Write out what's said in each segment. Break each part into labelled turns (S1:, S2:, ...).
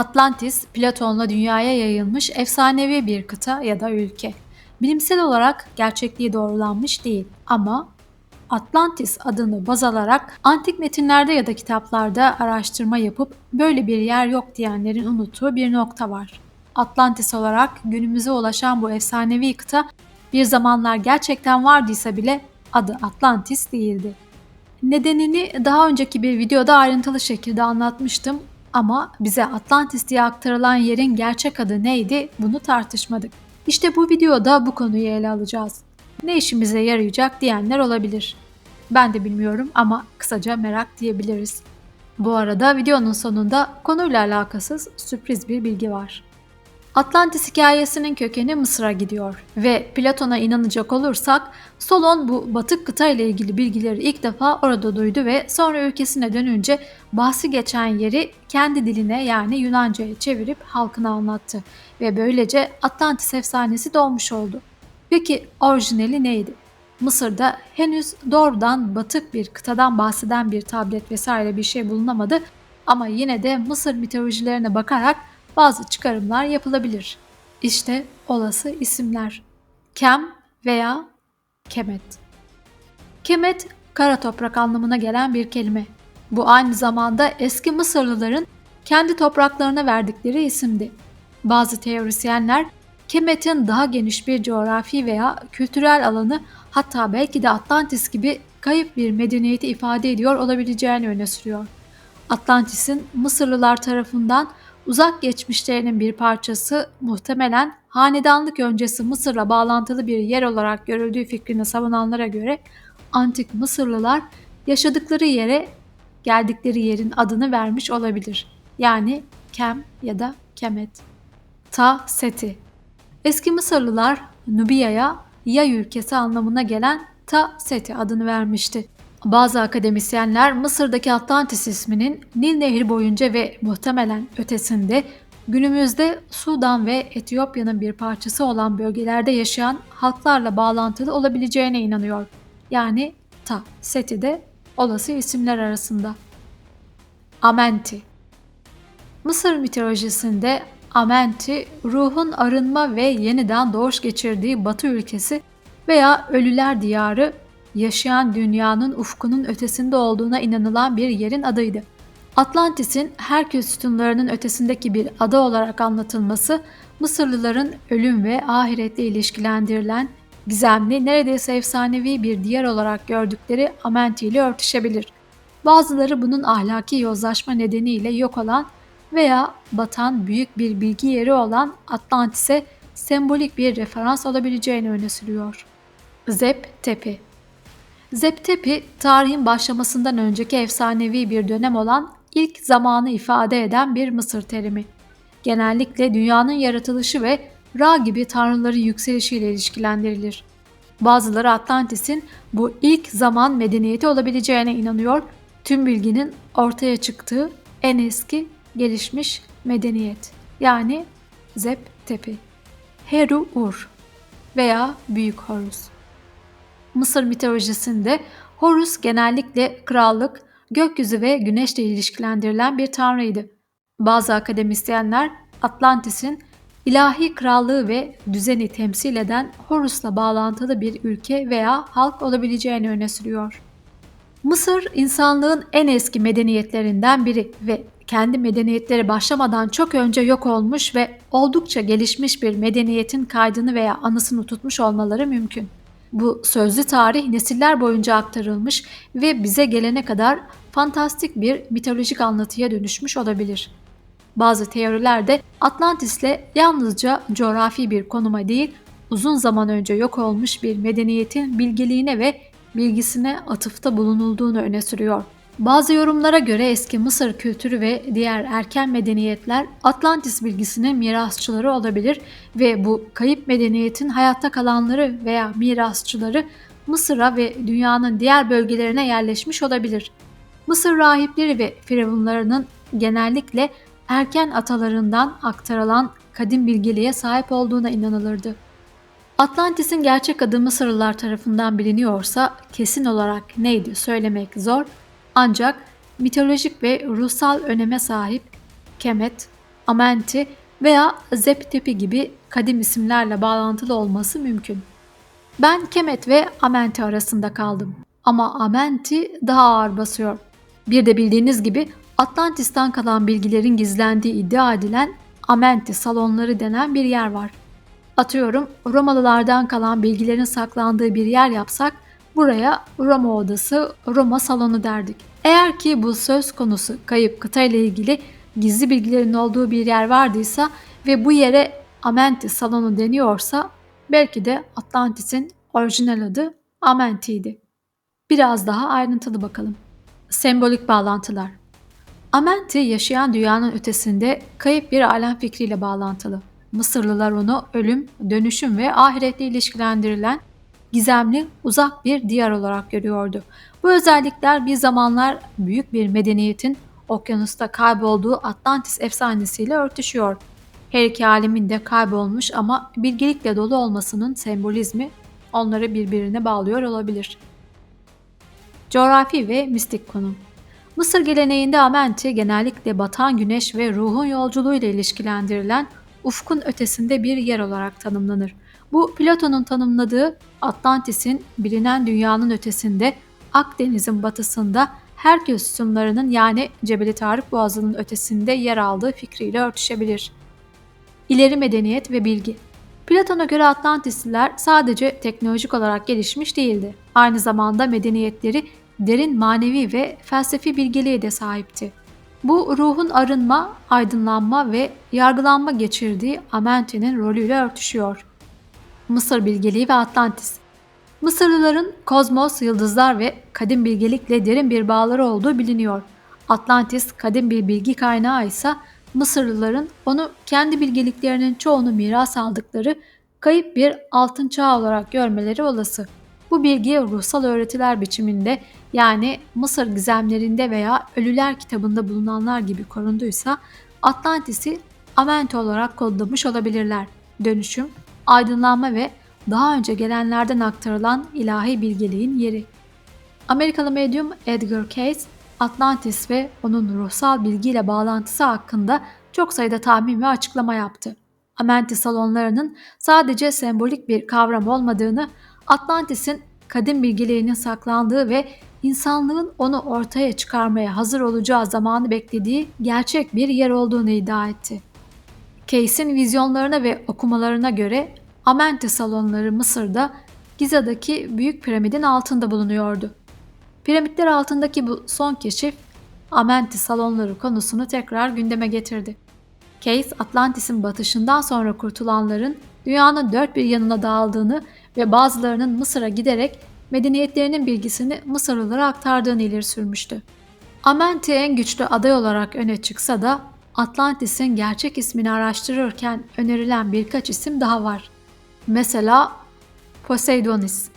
S1: Atlantis, Platon'la dünyaya yayılmış efsanevi bir kıta ya da ülke. Bilimsel olarak gerçekliği doğrulanmış değil ama Atlantis adını baz alarak antik metinlerde ya da kitaplarda araştırma yapıp böyle bir yer yok diyenlerin unuttuğu bir nokta var. Atlantis olarak günümüze ulaşan bu efsanevi kıta bir zamanlar gerçekten vardıysa bile adı Atlantis değildi. Nedenini daha önceki bir videoda ayrıntılı şekilde anlatmıştım ama bize Atlantis diye aktarılan yerin gerçek adı neydi bunu tartışmadık. İşte bu videoda bu konuyu ele alacağız. Ne işimize yarayacak diyenler olabilir. Ben de bilmiyorum ama kısaca merak diyebiliriz. Bu arada videonun sonunda konuyla alakasız sürpriz bir bilgi var. Atlantis hikayesinin kökeni Mısır'a gidiyor ve Platon'a inanacak olursak Solon bu batık kıta ile ilgili bilgileri ilk defa orada duydu ve sonra ülkesine dönünce bahsi geçen yeri kendi diline yani Yunanca'ya çevirip halkına anlattı ve böylece Atlantis efsanesi doğmuş oldu. Peki orijinali neydi? Mısır'da henüz doğrudan batık bir kıtadan bahseden bir tablet vesaire bir şey bulunamadı ama yine de Mısır mitolojilerine bakarak bazı çıkarımlar yapılabilir. İşte olası isimler. Kem veya Kemet. Kemet, kara toprak anlamına gelen bir kelime. Bu aynı zamanda eski Mısırlıların kendi topraklarına verdikleri isimdi. Bazı teorisyenler Kemet'in daha geniş bir coğrafi veya kültürel alanı hatta belki de Atlantis gibi kayıp bir medeniyeti ifade ediyor olabileceğini öne sürüyor. Atlantis'in Mısırlılar tarafından uzak geçmişlerinin bir parçası muhtemelen hanedanlık öncesi Mısır'la bağlantılı bir yer olarak görüldüğü fikrini savunanlara göre antik Mısırlılar yaşadıkları yere geldikleri yerin adını vermiş olabilir. Yani Kem ya da Kemet. Ta Seti. Eski Mısırlılar Nubia'ya yay ülkesi anlamına gelen Ta Seti adını vermişti. Bazı akademisyenler Mısır'daki Atlantis isminin Nil Nehri boyunca ve muhtemelen ötesinde günümüzde Sudan ve Etiyopya'nın bir parçası olan bölgelerde yaşayan halklarla bağlantılı olabileceğine inanıyor. Yani Ta, Seti de olası isimler arasında. Amenti Mısır mitolojisinde Amenti, ruhun arınma ve yeniden doğuş geçirdiği batı ülkesi veya ölüler diyarı yaşayan dünyanın ufkunun ötesinde olduğuna inanılan bir yerin adıydı. Atlantis'in Herkül sütunlarının ötesindeki bir ada olarak anlatılması Mısırlıların ölüm ve ahiretle ilişkilendirilen gizemli, neredeyse efsanevi bir diyar olarak gördükleri Amenti ile örtüşebilir. Bazıları bunun ahlaki yozlaşma nedeniyle yok olan veya batan büyük bir bilgi yeri olan Atlantis'e sembolik bir referans olabileceğini öne sürüyor. Zep Tepe Zeptepi, tarihin başlamasından önceki efsanevi bir dönem olan ilk zamanı ifade eden bir Mısır terimi. Genellikle dünyanın yaratılışı ve Ra gibi tanrıların yükselişiyle ilişkilendirilir. Bazıları Atlantis'in bu ilk zaman medeniyeti olabileceğine inanıyor, tüm bilginin ortaya çıktığı en eski gelişmiş medeniyet yani Zep Tepi. Heru Ur veya Büyük Horus. Mısır mitolojisinde Horus genellikle krallık, gökyüzü ve güneşle ilişkilendirilen bir tanrıydı. Bazı akademisyenler Atlantis'in ilahi krallığı ve düzeni temsil eden Horus'la bağlantılı bir ülke veya halk olabileceğini öne sürüyor. Mısır insanlığın en eski medeniyetlerinden biri ve kendi medeniyetleri başlamadan çok önce yok olmuş ve oldukça gelişmiş bir medeniyetin kaydını veya anısını tutmuş olmaları mümkün. Bu sözlü tarih nesiller boyunca aktarılmış ve bize gelene kadar fantastik bir mitolojik anlatıya dönüşmüş olabilir. Bazı teorilerde Atlantis'le yalnızca coğrafi bir konuma değil, uzun zaman önce yok olmuş bir medeniyetin bilgeliğine ve bilgisine atıfta bulunulduğunu öne sürüyor. Bazı yorumlara göre eski Mısır kültürü ve diğer erken medeniyetler Atlantis bilgisinin mirasçıları olabilir ve bu kayıp medeniyetin hayatta kalanları veya mirasçıları Mısır'a ve dünyanın diğer bölgelerine yerleşmiş olabilir. Mısır rahipleri ve firavunlarının genellikle erken atalarından aktarılan kadim bilgeliğe sahip olduğuna inanılırdı. Atlantis'in gerçek adı Mısırlılar tarafından biliniyorsa kesin olarak neydi söylemek zor ancak mitolojik ve ruhsal öneme sahip Kemet, Amenti veya Zeptepi gibi kadim isimlerle bağlantılı olması mümkün. Ben Kemet ve Amenti arasında kaldım. Ama Amenti daha ağır basıyor. Bir de bildiğiniz gibi Atlantis'ten kalan bilgilerin gizlendiği iddia edilen Amenti salonları denen bir yer var. Atıyorum Romalılardan kalan bilgilerin saklandığı bir yer yapsak buraya Roma odası, Roma salonu derdik. Eğer ki bu söz konusu kayıp kıta ile ilgili gizli bilgilerin olduğu bir yer vardıysa ve bu yere Amenti salonu deniyorsa belki de Atlantis'in orijinal adı Amenti'ydi. Biraz daha ayrıntılı bakalım. Sembolik bağlantılar. Amenti yaşayan dünyanın ötesinde kayıp bir alem fikriyle bağlantılı. Mısırlılar onu ölüm, dönüşüm ve ahiretle ilişkilendirilen gizemli, uzak bir diyar olarak görüyordu. Bu özellikler bir zamanlar büyük bir medeniyetin okyanusta kaybolduğu Atlantis efsanesiyle örtüşüyor. Her iki alemin de kaybolmuş ama bilgelikle dolu olmasının sembolizmi onları birbirine bağlıyor olabilir. Coğrafi ve mistik konum Mısır geleneğinde Amenti genellikle batan güneş ve ruhun yolculuğu ile ilişkilendirilen ufkun ötesinde bir yer olarak tanımlanır. Bu Platon'un tanımladığı Atlantis'in bilinen dünyanın ötesinde Akdeniz'in batısında Herkül sütunlarının yani Cebeli Tarık Boğazı'nın ötesinde yer aldığı fikriyle örtüşebilir. İleri medeniyet ve bilgi Platon'a göre Atlantisliler sadece teknolojik olarak gelişmiş değildi. Aynı zamanda medeniyetleri derin manevi ve felsefi bilgeliğe de sahipti. Bu ruhun arınma, aydınlanma ve yargılanma geçirdiği Amenti'nin rolüyle örtüşüyor. Mısır bilgeliği ve Atlantis Mısırlıların kozmos, yıldızlar ve kadim bilgelikle derin bir bağları olduğu biliniyor. Atlantis kadim bir bilgi kaynağı ise Mısırlıların onu kendi bilgeliklerinin çoğunu miras aldıkları kayıp bir altın çağ olarak görmeleri olası. Bu bilgi ruhsal öğretiler biçiminde yani Mısır gizemlerinde veya Ölüler kitabında bulunanlar gibi korunduysa Atlantis'i Amenti olarak kodlamış olabilirler. Dönüşüm, aydınlanma ve daha önce gelenlerden aktarılan ilahi bilgeliğin yeri. Amerikalı medyum Edgar Cayce, Atlantis ve onun ruhsal bilgiyle bağlantısı hakkında çok sayıda tahmin ve açıklama yaptı. Amenti salonlarının sadece sembolik bir kavram olmadığını, Atlantis'in kadim bilgeliğinin saklandığı ve insanlığın onu ortaya çıkarmaya hazır olacağı zamanı beklediği gerçek bir yer olduğunu iddia etti. Case'in vizyonlarına ve okumalarına göre Amenti salonları Mısır'da Giza'daki Büyük Piramidin altında bulunuyordu. Piramitler altındaki bu son keşif Amenti salonları konusunu tekrar gündeme getirdi. Case, Atlantis'in batışından sonra kurtulanların dünyanın dört bir yanına dağıldığını ve bazılarının Mısır'a giderek medeniyetlerinin bilgisini Mısırlılara aktardığını ileri sürmüştü. Amenti en güçlü aday olarak öne çıksa da Atlantis'in gerçek ismini araştırırken önerilen birkaç isim daha var. Mesela Poseidonis.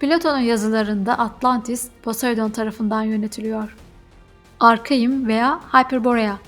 S1: Platon'un yazılarında Atlantis Poseidon tarafından yönetiliyor. Arkaim veya Hyperborea.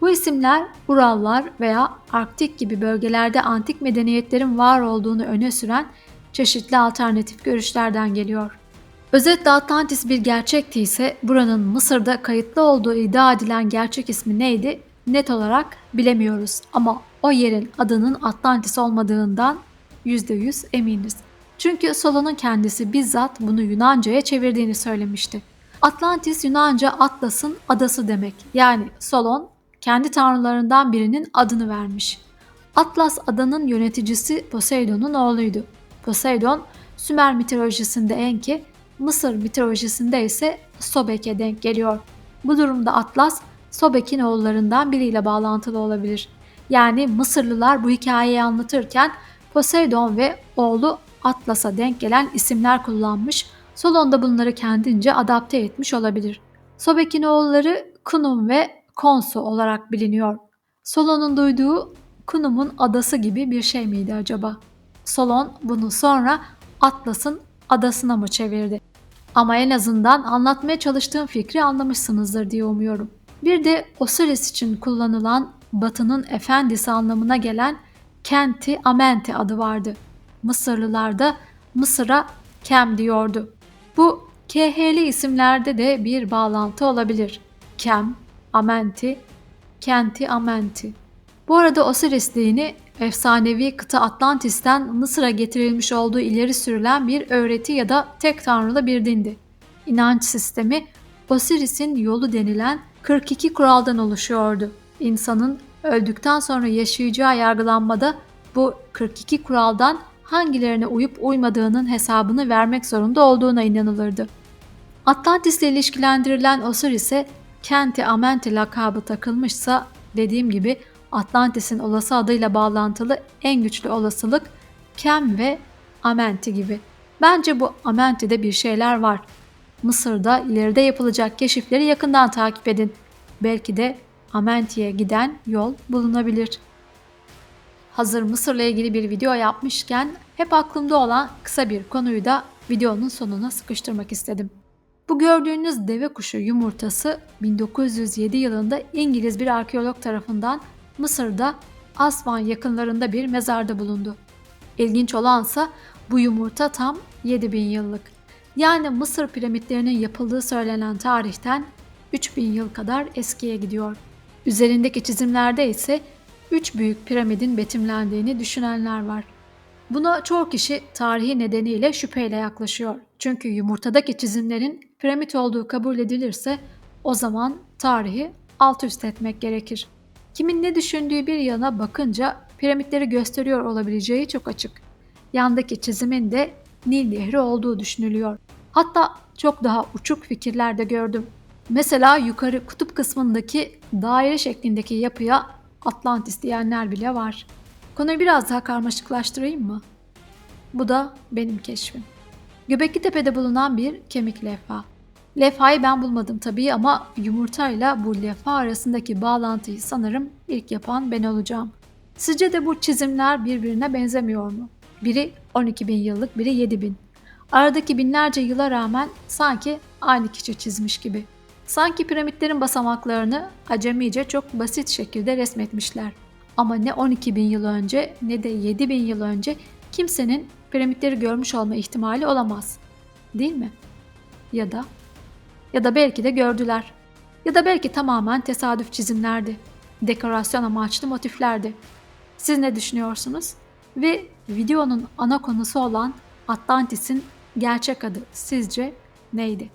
S1: Bu isimler Urallar veya Arktik gibi bölgelerde antik medeniyetlerin var olduğunu öne süren çeşitli alternatif görüşlerden geliyor. Özetle Atlantis bir gerçekti ise buranın Mısır'da kayıtlı olduğu iddia edilen gerçek ismi neydi net olarak bilemiyoruz ama o yerin adının Atlantis olmadığından %100 eminiz. Çünkü Solon'un kendisi bizzat bunu Yunanca'ya çevirdiğini söylemişti. Atlantis Yunanca Atlas'ın adası demek. Yani Solon kendi tanrılarından birinin adını vermiş. Atlas adanın yöneticisi Poseidon'un oğluydu. Poseidon Sümer mitolojisinde Enki, Mısır mitolojisinde ise Sobek'e denk geliyor. Bu durumda Atlas Sobek'in oğullarından biriyle bağlantılı olabilir. Yani Mısırlılar bu hikayeyi anlatırken Poseidon ve oğlu Atlas'a denk gelen isimler kullanmış, Solon bunları kendince adapte etmiş olabilir. Sobek'in oğulları Kunum ve Konsu olarak biliniyor. Solon'un duyduğu Kunum'un adası gibi bir şey miydi acaba? Solon bunu sonra Atlas'ın adasına mı çevirdi? Ama en azından anlatmaya çalıştığım fikri anlamışsınızdır diye umuyorum. Bir de Osiris için kullanılan Batı'nın efendisi anlamına gelen Kenti Amenti adı vardı. Mısırlılar da Mısır'a Kem diyordu. Bu KH'li isimlerde de bir bağlantı olabilir. Kem, Amenti, Kenti Amenti. Bu arada Osiris dini efsanevi kıta Atlantis'ten Mısır'a getirilmiş olduğu ileri sürülen bir öğreti ya da tek tanrılı bir dindi. İnanç sistemi Osiris'in yolu denilen 42 kuraldan oluşuyordu. İnsanın öldükten sonra yaşayacağı yargılanmada bu 42 kuraldan hangilerine uyup uymadığının hesabını vermek zorunda olduğuna inanılırdı. Atlantis ile ilişkilendirilen Osiris'e Kenti Amenti lakabı takılmışsa dediğim gibi Atlantis'in olası adıyla bağlantılı en güçlü olasılık Kem ve Amenti gibi. Bence bu Amenti'de bir şeyler var. Mısır'da ileride yapılacak keşifleri yakından takip edin. Belki de Amenti'ye giden yol bulunabilir. Hazır Mısır'la ilgili bir video yapmışken hep aklımda olan kısa bir konuyu da videonun sonuna sıkıştırmak istedim. Bu gördüğünüz deve kuşu yumurtası 1907 yılında İngiliz bir arkeolog tarafından Mısır'da Asvan yakınlarında bir mezarda bulundu. İlginç olansa bu yumurta tam 7000 yıllık. Yani Mısır piramitlerinin yapıldığı söylenen tarihten 3000 yıl kadar eskiye gidiyor. Üzerindeki çizimlerde ise 3 büyük piramidin betimlendiğini düşünenler var. Buna çoğu kişi tarihi nedeniyle şüpheyle yaklaşıyor. Çünkü yumurtadaki çizimlerin piramit olduğu kabul edilirse o zaman tarihi alt üst etmek gerekir. Kimin ne düşündüğü bir yana bakınca piramitleri gösteriyor olabileceği çok açık. Yandaki çizimin de Nil Nehri olduğu düşünülüyor. Hatta çok daha uçuk fikirler de gördüm. Mesela yukarı kutup kısmındaki daire şeklindeki yapıya Atlantis diyenler bile var. Konuyu biraz daha karmaşıklaştırayım mı? Bu da benim keşfim. Göbekli Tepe'de bulunan bir kemik levha. Levhayı ben bulmadım tabii ama yumurtayla bu levha arasındaki bağlantıyı sanırım ilk yapan ben olacağım. Sizce de bu çizimler birbirine benzemiyor mu? Biri 12 bin yıllık, biri 7 bin. Aradaki binlerce yıla rağmen sanki aynı kişi çizmiş gibi. Sanki piramitlerin basamaklarını acemice çok basit şekilde resmetmişler. Ama ne 12 bin yıl önce ne de 7 bin yıl önce kimsenin piramitleri görmüş olma ihtimali olamaz. Değil mi? Ya da ya da belki de gördüler. Ya da belki tamamen tesadüf çizimlerdi. Dekorasyon amaçlı motiflerdi. Siz ne düşünüyorsunuz? Ve videonun ana konusu olan Atlantis'in gerçek adı sizce neydi?